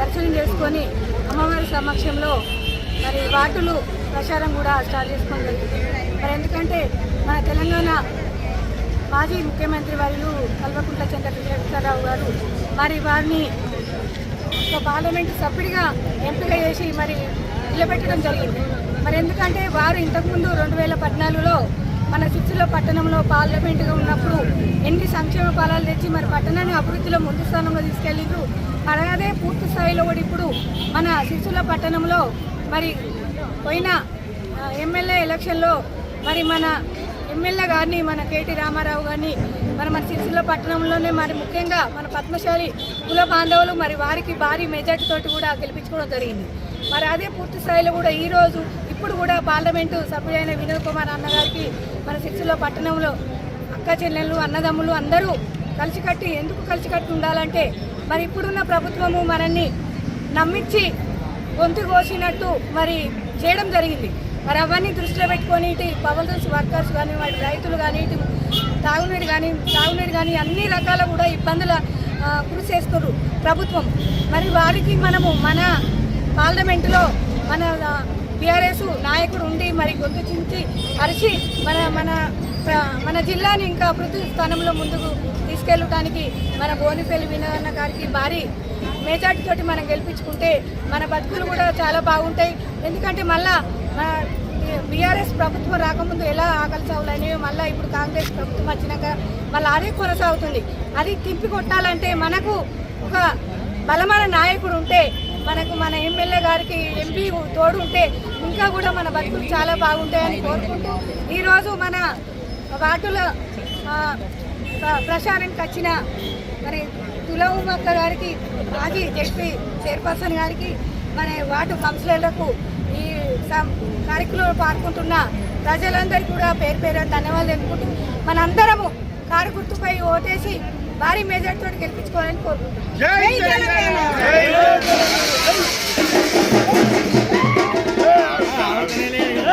దర్శనం చేసుకొని అమ్మవారి సమక్షంలో మరి వాటులు ప్రచారం కూడా స్టార్ట్ చేసుకోవడం జరిగింది. మరి ఎందుకంటే మన తెలంగాణ మాజీ ముఖ్యమంత్రి వారు కల్వకుంట్ల చంద్రశేఖరరావు గారు మరి వారిని ఒక పార్లమెంట్ సభ్యుడిగా ఎంపిక చేసి మరి నిలబెట్టడం జరిగింది. మరి ఎందుకంటే వారు ఇంతకుముందు రెండు వేల పద్నాలుగులో మన సిరిసిల్ల పట్టణంలో పార్లమెంటుగా ఉన్నప్పుడు ఎన్ని సంక్షేమ ఫలాలు తెచ్చి మరి పట్టణాన్ని అభివృద్ధిలో ముందు స్థానంలో తీసుకెళ్ళిండ్రు? మరి అదే పూర్తి స్థాయిలో కూడా ఇప్పుడు మన సిరిసిల్ల పట్టణంలో మరి పోయిన ఎమ్మెల్యే ఎలక్షన్లో మరి మన ఎమ్మెల్యే గారిని మన కేటీ రామారావు గారిని మరి మన సిరిసిల్ల పట్టణంలోనే మరి ముఖ్యంగా మన పద్మశాలి కుల బాంధవులు మరి వారికి భారీ మెజార్టీ తోటి కూడా గెలిపించుకోవడం జరిగింది. మరి అదే పూర్తి స్థాయిలో కూడా ఈ రోజు ఇప్పుడు కూడా పార్లమెంటు సభ్యుడైన వినోద్ కుమార్ అన్నగారికి సిక్స్లో పట్టణంలో అక్క చెల్లెళ్ళు అన్నదమ్ములు అందరూ కలిసికట్టి ఎందుకు కలిసికట్టి ఉండాలంటే మరి ఇప్పుడున్న ప్రభుత్వము మనల్ని నమ్మించి గొంతు కోసినట్టు మరి చేయడం జరిగింది. మరి అవన్నీ దృష్టిలో పెట్టుకొని ఇటు పవర్ వర్కర్స్ కానీ వాటి రైతులు కానీ ఇటు తాగునీరు కానీ తాగునీరు కానీ అన్ని రకాల కూడా ఇబ్బందుల కృషి చేస్తున్నారు ప్రభుత్వం. మరి వారికి మనము మన పార్లమెంటులో మన బీఆర్ఎస్ నాయకుడు ఉండి మరి గొంతు చించి అరిచి మన మన మన జిల్లాని ఇంకా అభివృద్ధి స్థానంలో ముందుకు తీసుకెళ్ళడానికి మన బోనిపల్లి వినోదన్న గారికి భారీ మెజార్టీ తోటి మనం గెలిపించుకుంటే మన బతుకులు కూడా చాలా బాగుంటాయి. ఎందుకంటే మళ్ళా మన బీఆర్ఎస్ ప్రభుత్వం రాకముందు ఎలా ఆకలి చావులనేవి మళ్ళీ ఇప్పుడు కాంగ్రెస్ ప్రభుత్వం వచ్చినాక మళ్ళీ అదే కొనసాగుతుంది. అది తిప్పి కొట్టాలంటే మనకు ఒక బలమైన నాయకుడు ఉంటే మనకు మన ఎమ్మెల్యే గారికి ఎంపీ తోడు ఉంటే ఇంకా కూడా మన బతుకులు చాలా బాగుంటాయని కోరుకుంటూ ఈరోజు మన వాటుల ఆ, ప్ర- ప్రచారానికి వచ్చిన మరి తులవుమక్క గారికి మాజీ జడ్పీ చైర్పర్సన్ గారికి మన వార్డు కౌన్సిలర్లకు ఈ కార్యక్రమంలో పాల్గొంటున్న ప్రజలందరికీ కూడా పేరు పేరు ధన్యవాదాలు తెలుపుకుంటూ మనందరము కారు గుర్తుపై ఓటేసి భారీ మెజార్టీతో గెలిపించుకోవాలని కోరుకుంటున్నాం.